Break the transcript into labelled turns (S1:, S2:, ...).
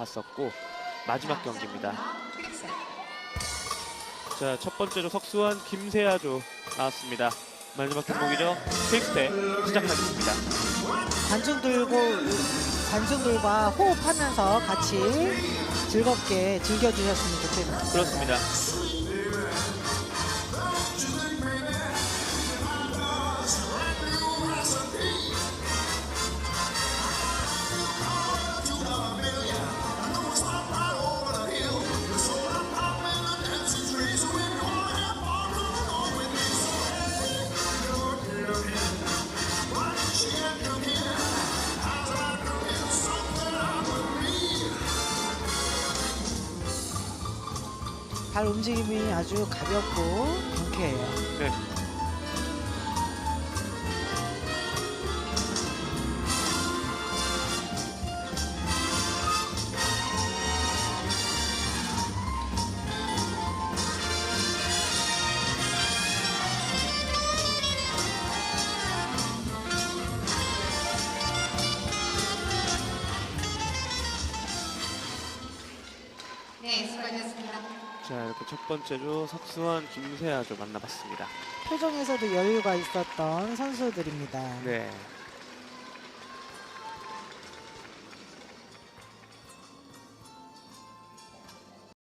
S1: 봤었고 마지막 경기입니다. 자, 첫 번째로 석수환 김세아조 나왔습니다. 마지막 종목이죠. 퀵스텝 시작하겠습니다.
S2: 관중 들고 관중들과 호흡하면서 같이 즐겁게 즐겨주셨으면 좋겠습니다.
S1: 그렇습니다.
S2: 발 움직임이 아주 가볍고 경쾌해요.
S1: 네.
S3: 네, 수고하셨습니다.
S1: 자, 이렇게 첫 번째로 석수환 김세아조 만나봤습니다.
S2: 표정에서도 여유가 있었던 선수들입니다.
S1: 네.